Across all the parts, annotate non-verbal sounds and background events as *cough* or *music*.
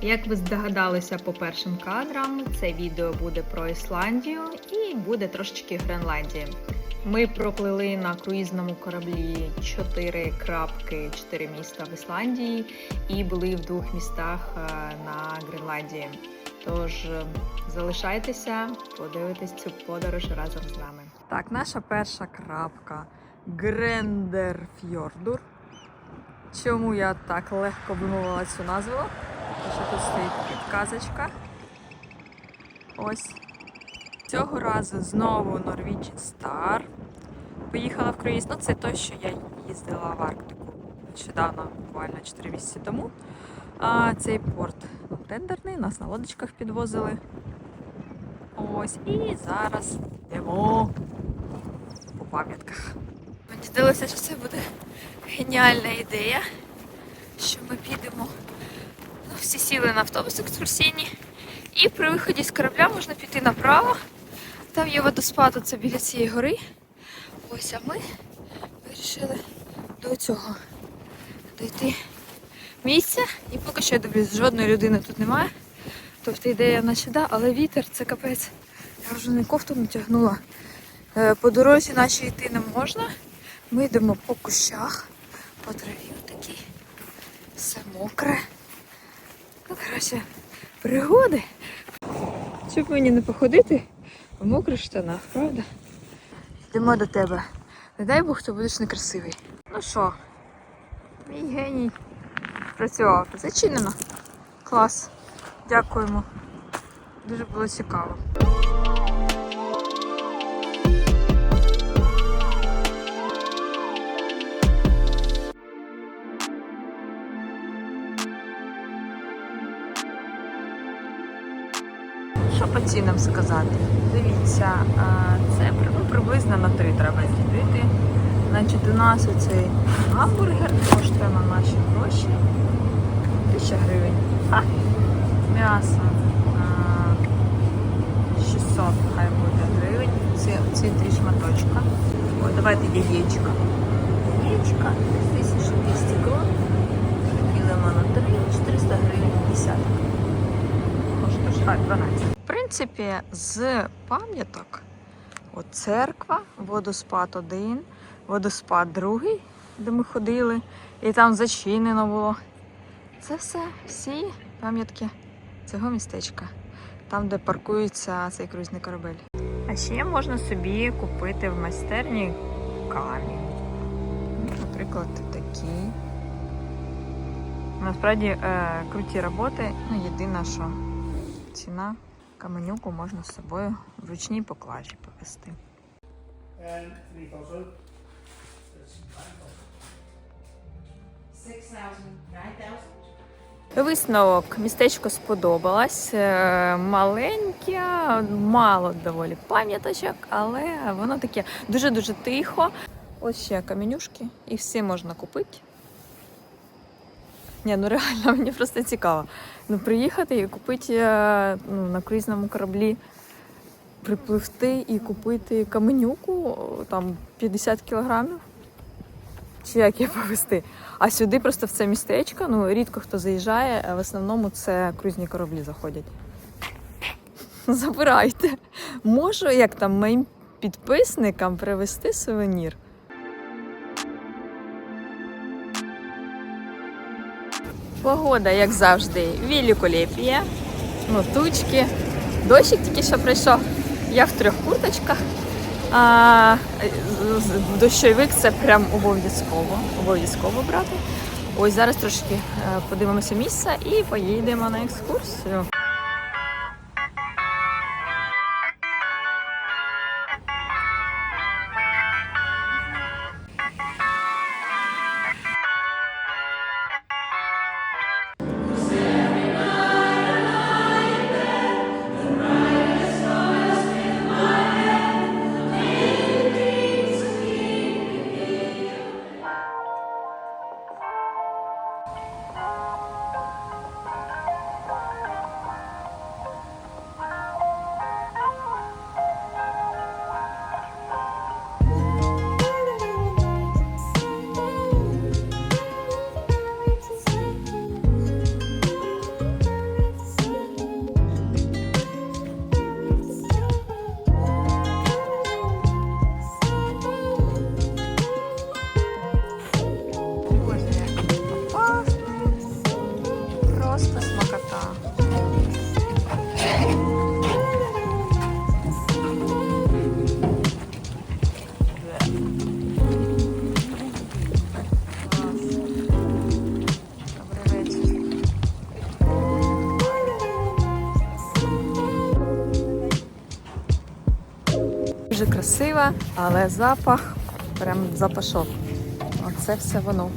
Як ви здогадалися по першим кадрам, це відео буде про Ісландію і буде трошечки Гренландії. Ми проплили на круїзному кораблі 4 крапки, 4 міста в Ісландії і були в двох містах е, на Гренландії. Тож е, залишайтеся, подивитесь цю подорож разом з нами. Так, наша перша крапка Грендерфьордур. Чому я так легко вимовила цю назву? Що тут стоїть підказочка. Ось. Цього разу знову Norwegian Star. Поїхала в круїз. Ну, це той, що я їздила в Арктику нещодавно, буквально 4 місяці тому. А цей порт тендерний, нас на лодочках підвозили. Ось. І зараз йдемо по пам'ятках. Мені здалося, що це буде геніальна ідея, що ми підемо. Всі сіли на автобус екскурсійні, і при виході з корабля можна піти направо. Там є водоспад, це біля цієї гори. Ось, а ми вирішили до цього дойти місця. І поки що я дивлюсь, жодної людини тут немає. Тобто ідея наче да, але вітер це капець. Я вже не кофту натягнула. Е, По дорозі нашій йти не можна. Ми йдемо по кущах, по траві отакій. Все мокре. Ну, коротше, пригоди. Щоб мені не походити в мокрих штанах, правда? Йдемо до тебе. Не дай Бог, ти будеш некрасивий. Ну що, мій геній працював. Зачинено. Клас. Дякуємо. Дуже було цікаво. По цінам сказати? Дивіться, це ну, приблизно на 3 треба ділити. Значить, у нас оцей гамбургер коштує на наші гроші 1000 гривень. А, м'ясо 600 хай буде гривень. Ці, ці три шматочка. Ой, давайте яєчко. Яєчко 1200 крон. Ділимо на 3, 400 гривень 50 коштує. А, 12. В принципі, з пам'яток от церква, водоспад один, водоспад другий, де ми ходили, і там зачинено було. Це все, всі пам'ятки цього містечка, там, де паркується цей круїзний корабель. А ще можна собі купити в майстерні камінь. Ну, Наприклад, такий. Насправді е, круті роботи. Ну, єдине, що ціна каменюку можна з собою в ручній поклажі thousand? Висновок містечко сподобалось. Е, Маленьке, мало доволі пам'яточок, але воно таке дуже-дуже тихо. Ось ще каменюшки, і всі можна купити. Ні, ну реально, *laughs* мені просто цікаво. Ну, приїхати і купити е, ну, на круїзному кораблі, припливти і купити каменюку, там 50 кілограмів. Чи як її повезти? А сюди просто в це містечко, ну рідко хто заїжджає, а в основному це круїзні кораблі заходять. *laughs* Забирайте. Можу, як там моїм підписникам привезти сувенір. Погода, як завжди, великолепія. Ну, тучки. Дощик тільки що прийшов. Я в трьох курточках. А, дощовик це прям обов'язково. Обов'язково брати. Ось зараз трошки е, подивимося місце і поїдемо на екскурсію. Але запах прям запашок. Оце все воно.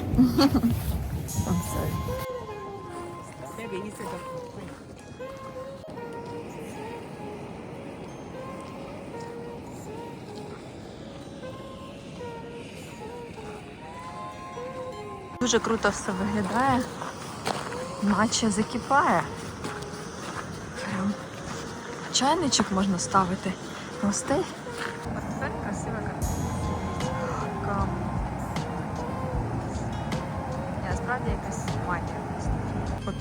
Дуже круто все виглядає, наче закипає. Прям чайничок можна ставити гостей.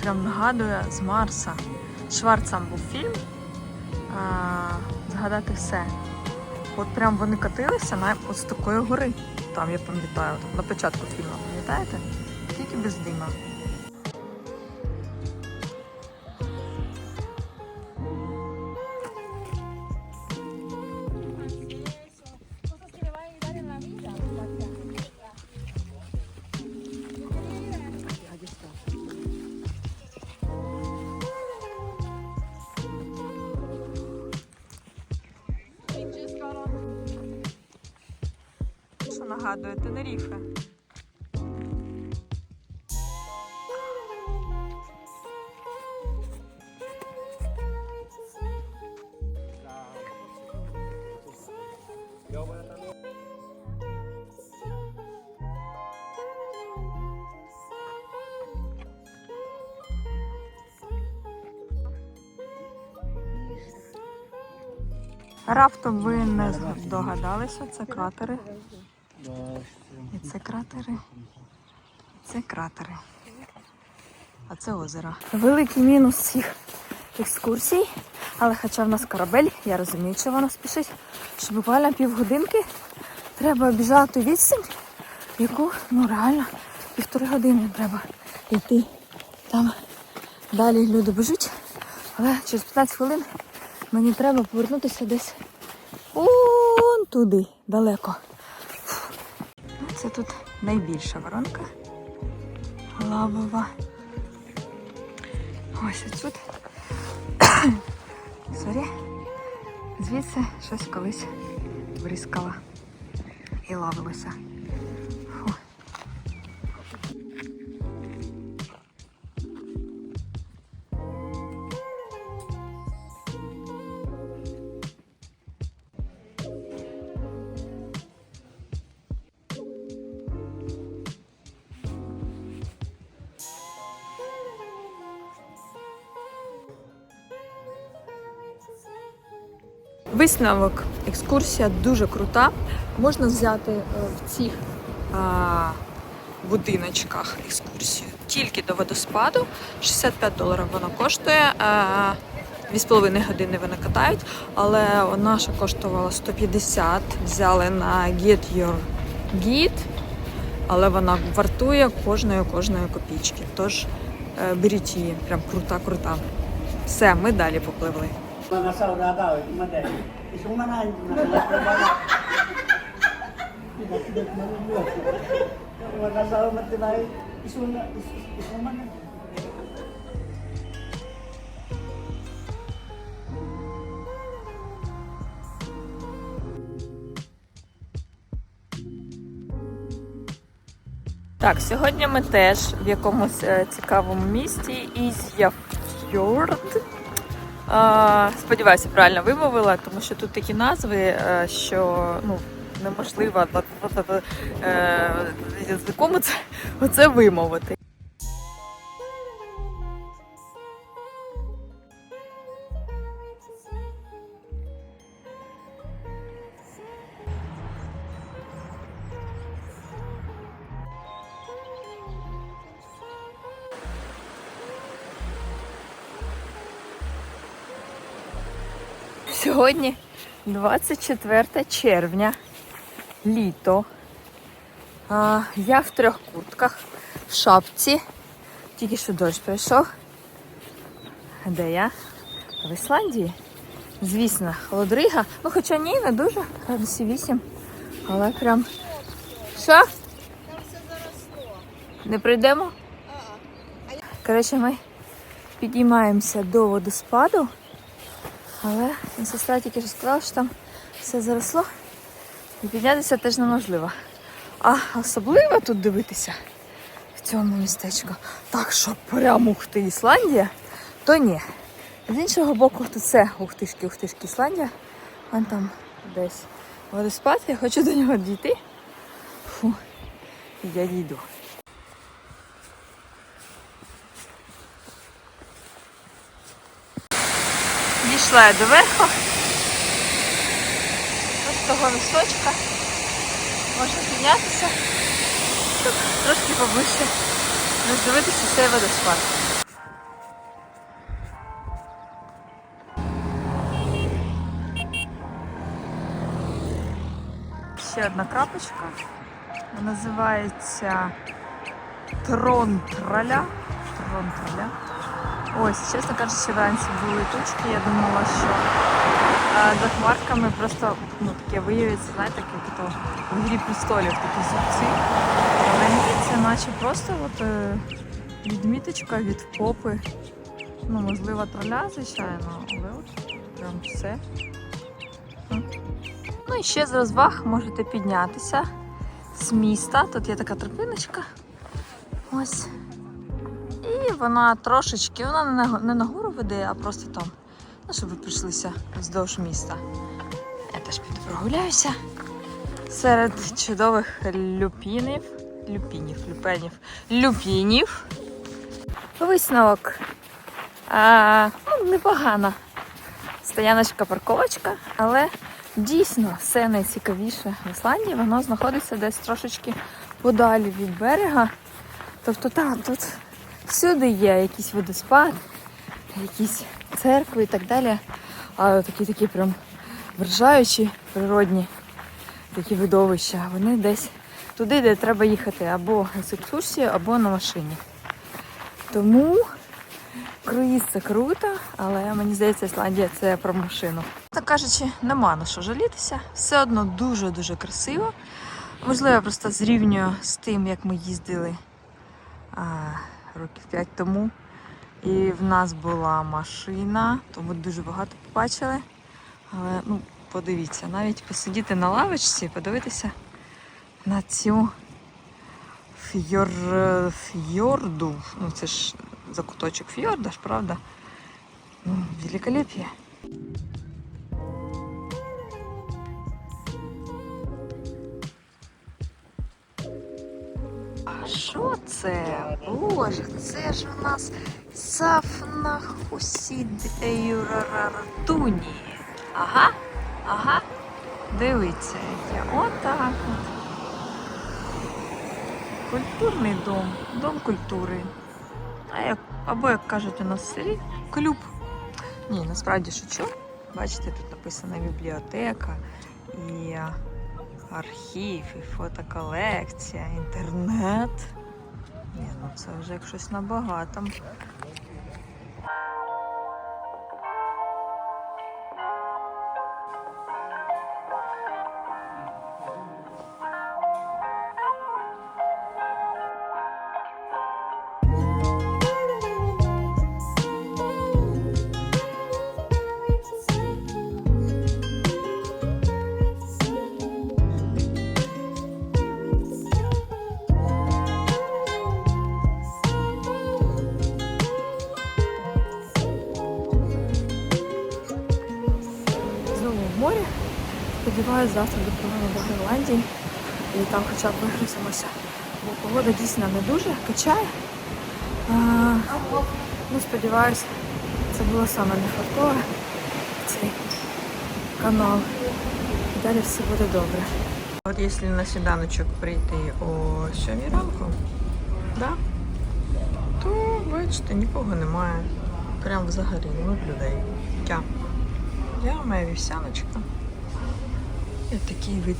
Прям нагадує з Марса. Шварцам був фільм. А, згадати все. От прям вони катилися на ось такої гори. Там я пам'ятаю, на початку фільму, пам'ятаєте? Тільки без дима. Нагадує Тенеріфе. Раптом ви не здогадалися, це кратери. Це кратери. Це кратери. А це озеро. Великий мінус цих екскурсій. Але хоча в нас корабель, я розумію, що воно спішить, що буквально півгодинки треба обіжати відстань, яку ну реально півтори години треба йти. Там далі люди біжуть, але через 15 хвилин мені треба повернутися десь он туди, далеко. Це тут найбільша воронка лавова. Ось тут. *coughs* Сорі. Звідси щось колись бризкало і лавилося. Висновок, екскурсія дуже крута. Можна взяти е, в цих будиночках екскурсію тільки до водоспаду. 65 доларів воно коштує. А, з половиною години вони катають, але наша коштувала 150. Взяли на Get Your Guide, але вона вартує кожної кожної копійки. Тож е, беріть її, прям крута-крута. Все, ми далі попливли. Mga manahan, nakakalabala. Tidak manubuhat. Mga sauna matibay, isang isang manahan. Так, сьогодні ми теж в якомусь е, цікавому місті Ізяфьорд. Сподіваюся, правильно вимовила, тому що тут такі назви, е, що ну, неможливо е, язиком це, оце вимовити. Сьогодні 24 червня, літо. А, я в трьох куртках, в шапці. Тільки що дощ прийшов. Де я? В Ісландії. Звісно, холодрига. Ну, хоча ні, не дуже. Градусів 8. Але прям. Що? Там все Не прийдемо? Коротше, ми підіймаємося до водоспаду. Але сестра тільки що сказала, що там все заросло. І піднятися теж неможливо. А особливо тут дивитися в цьому містечку. Так, що прямо ух ти, Ісландія, то ні. З іншого боку, то це ухтишки, ухтишки Ісландія. Вон там десь водоспад, я хочу до нього дійти. Фу, я дійду. Дійшла я до верху. Ось того листочка. Можна піднятися. Щоб трошки поближче роздивитися цей водоспад. Ще одна крапочка. Називається Трон Траля. Трон Траля. Ось, чесно кажучи, вранці були тучки. Я думала, що а, за хмарками просто ну, таке виявиться, знаєте, як то в грі престолів такі зубці. Але ні, це наче просто от, е, відміточка від попи. Ну, можливо, троля, звичайно, але от прям все. Ну і ще з розваг можете піднятися з міста. Тут є така тропиночка. Ось. Вона трошечки, вона не на, гору веде, а просто там. Ну, щоб ви прийшлися вздовж міста. Я теж піду прогуляюся серед чудових люпінів. Люпінів, люпенів, люпінів. Висновок. А, ну, непогана стояночка, парковочка, але дійсно все найцікавіше в Ісландії, воно знаходиться десь трошечки подалі від берега. Тобто там тут всюди є якийсь водоспад, якісь церкви і так далі. А такі такі прям вражаючі природні такі видовища. Вони десь туди, де треба їхати або з екскурсією, або на машині. Тому круїз це круто, але мені здається, Ісландія це про машину. Так кажучи, нема на що жалітися. Все одно дуже-дуже красиво. Можливо, я просто зрівнюю з тим, як ми їздили років 5 тому. І в нас була машина, тому дуже багато побачили. Але ну, подивіться, навіть посидіти на лавочці, подивитися на цю фьор... фьорду. Ну, це ж закуточок фьорда ж, правда? Ну, великолепие. Що це? Боже, це ж у нас Сафнахусід Сафнахусідеюрарартуні. Ага, ага. Дивіться, яке. Отак от. Культурний дом, дом культури. А як, або, як кажуть у нас в селі, клуб. Ні, насправді шучу. Бачите, тут написана бібліотека і архів, і фотоколекція, інтернет. Ні, ну це вже як щось набагато. Сподіваюсь, завтра допливемо до Гренландії і там хоча б вигрузимося. Бо погода дійсно не дуже качає. А, ну, сподіваюсь, це було саме не фартове цей канал. І далі все буде добре. От якщо на сніданочок прийти о 7 ранку, да, то бачите, нікого немає. Прям взагалі нуль людей. Я. Я, моя вівсяночка. І такий вид.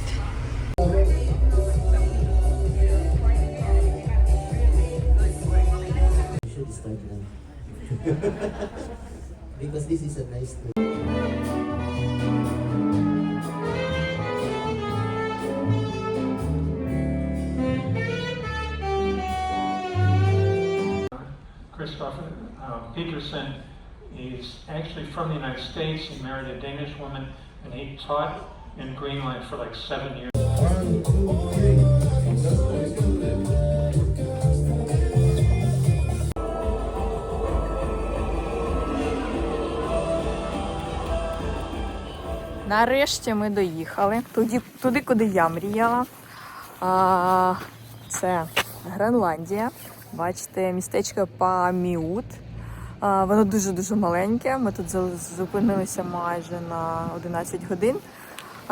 You should start now. *laughs* because this is a nice thing. Christopher uh, Peterson is actually from the United States. He married a Danish woman, and he taught in Greenland for like seven years. Нарешті ми доїхали туди, туди куди я мріяла. А, це Гренландія. Бачите, містечко Паміут. Воно дуже-дуже маленьке. Ми тут зупинилися майже на 11 годин.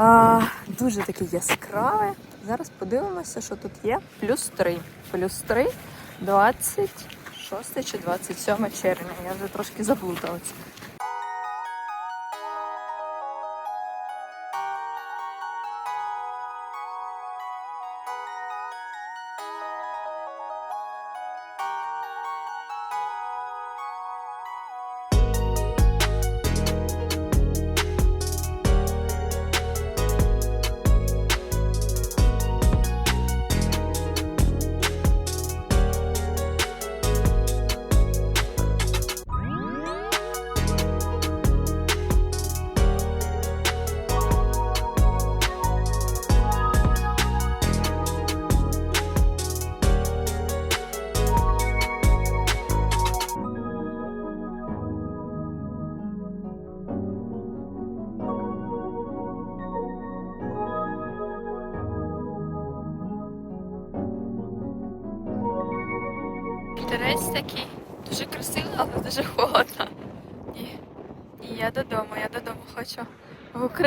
А, дуже таке яскраве. Зараз подивимося, що тут є. Плюс 3. Плюс 3, 26 чи 27 червня. Я вже трошки заплуталась.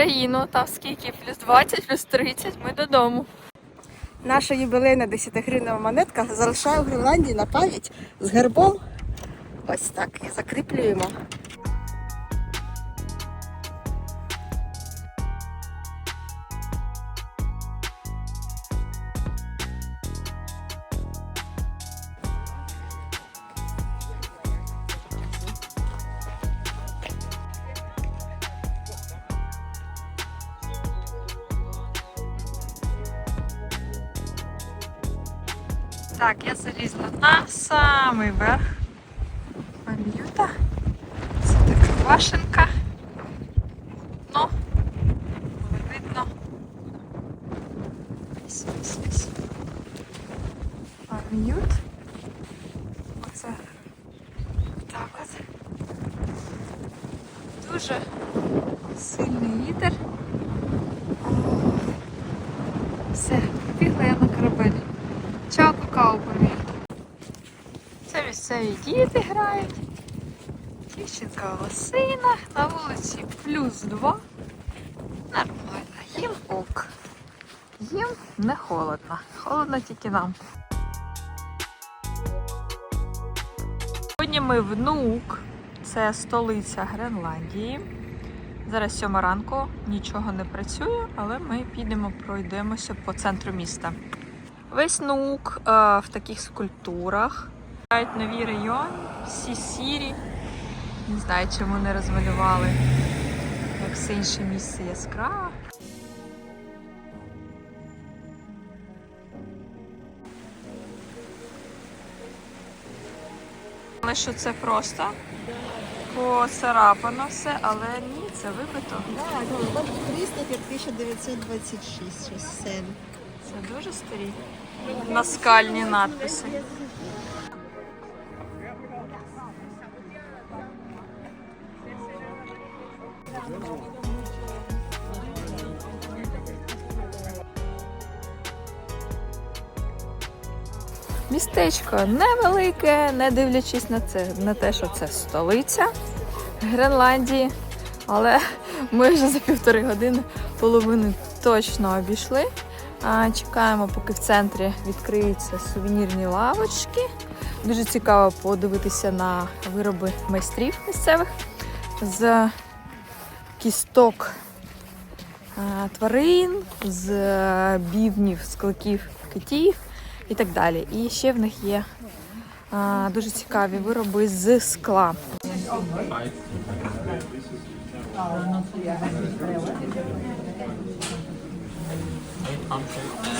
Україну, там скільки? Плюс 20, плюс 30, ми додому. Наша юбилейна 10-гринова монетка залишає в Гренландії на пам'ять з гербом. Ось так і закріплюємо. Так, я залізла на самий верх Пам'юта. Це така башенка. Ну, але видно. Ось, ось, ось. Пам'ют. Оце так от. Дуже сильний вітер. Все, побігла я на корабель. Чао, какао помій. Це місцеві діти грають. Дівчинка в лосинах, на вулиці плюс два. Нормально, їм ок. Їм не холодно. Холодно тільки нам. Сьогодні ми в Нуук, це столиця Гренландії. Зараз сьома ранку, нічого не працює, але ми підемо пройдемося по центру міста. Весь наук е, в таких скульптурах. Мають нові райони, всі сірі. Не знаю, чому не розмалювали. Як все інше місце яскраве. Але що це просто поцарапано все, але ні, це вибито. Так, ну, 300 1926, щось все. Це дуже старі наскальні надписи. Містечко невелике, не дивлячись на це, на те, що це столиця Гренландії. Але ми вже за півтори години половину точно обійшли. Чекаємо, поки в центрі відкриються сувенірні лавочки. Дуже цікаво подивитися на вироби майстрів місцевих з кісток тварин, з бівнів, з кликів китів і так далі. І ще в них є а, дуже цікаві вироби з скла.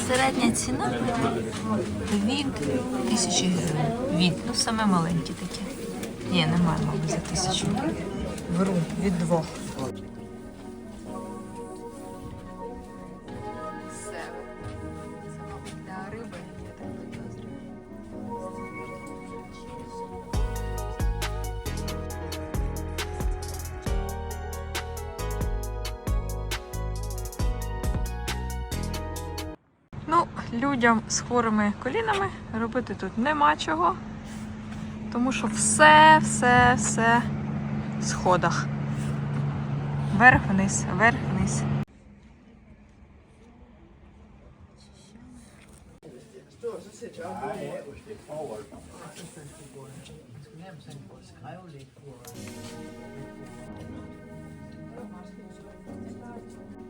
Середня ціна від тисячі гривень. Від, ну саме маленькі такі. Ні, немає, мабуть, за тисячу. Беру від двох. Людям з хворими колінами робити тут нема чого. Тому що все, все, все в сходах. Вверх-вниз. Це місцевий ринок.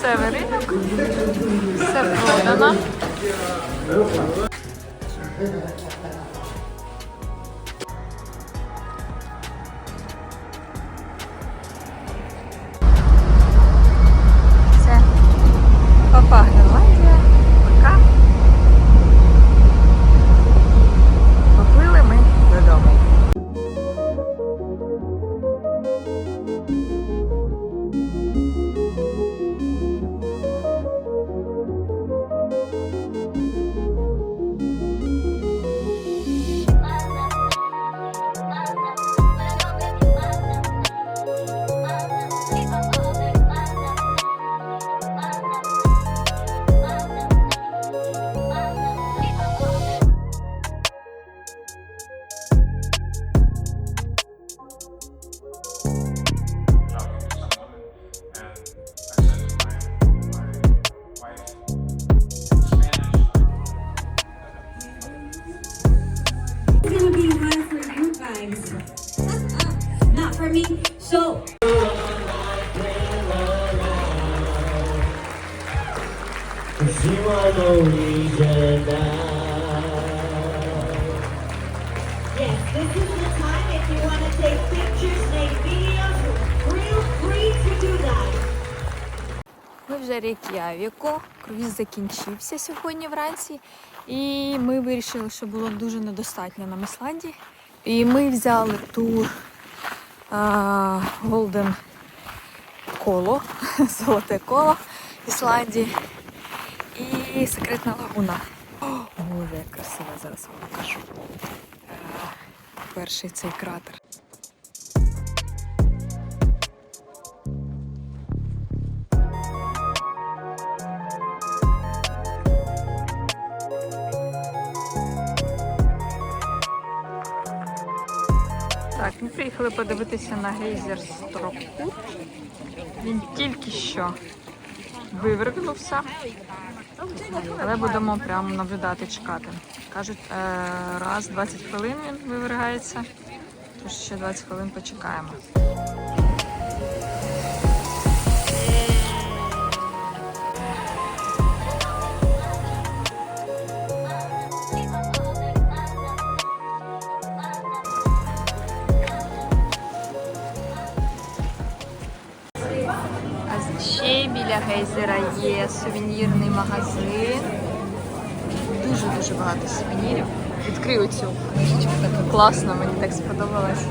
Все продано. Все. Рейк'явіку. Круїз закінчився сьогодні вранці. І ми вирішили, що було дуже недостатньо нам Ісландії. І ми взяли тур Голден коло, *laughs* золоте коло Ісландії і секретна лагуна. О, як красиво зараз вам покажу. Е, Перший цей кратер. Приїхали подивитися на гейзер строку. Він тільки що вивергнувся, але будемо прямо наблюдати, чекати. Кажуть, е, раз 20 хвилин він вивергається, тож ще 20 хвилин почекаємо. Біля гейзера є сувенірний магазин. Дуже-дуже багато сувенірів. Відкрию цю книжечку, така класна, мені так сподобалась.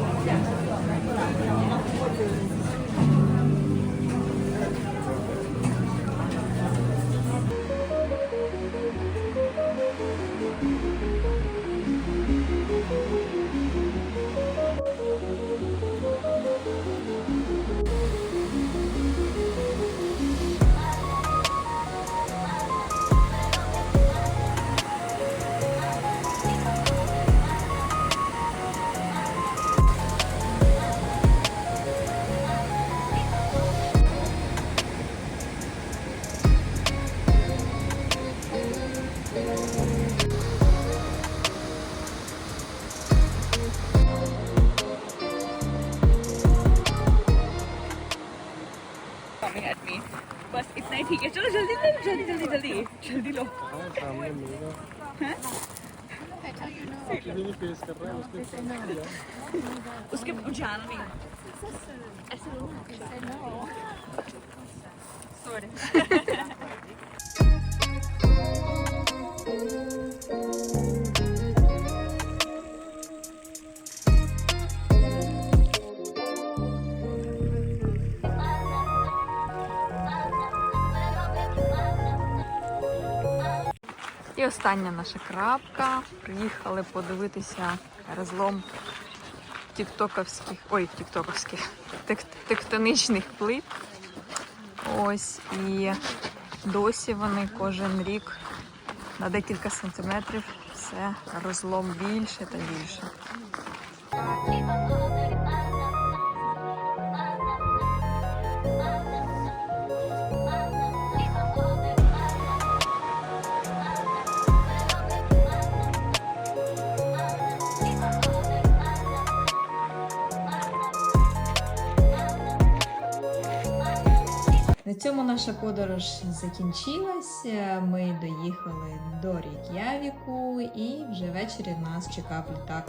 Gianni. I said, oh, I said no. Sorry. І остання наша крапка. Приїхали подивитися розлом тіктоковських, ой, тіктоковських, тек- тектонічних плит. Ось і досі вони кожен рік на декілька сантиметрів все розлом більше та більше. Цьому наша подорож закінчилася. Ми доїхали до Рік'явіку і вже ввечері нас чекав літак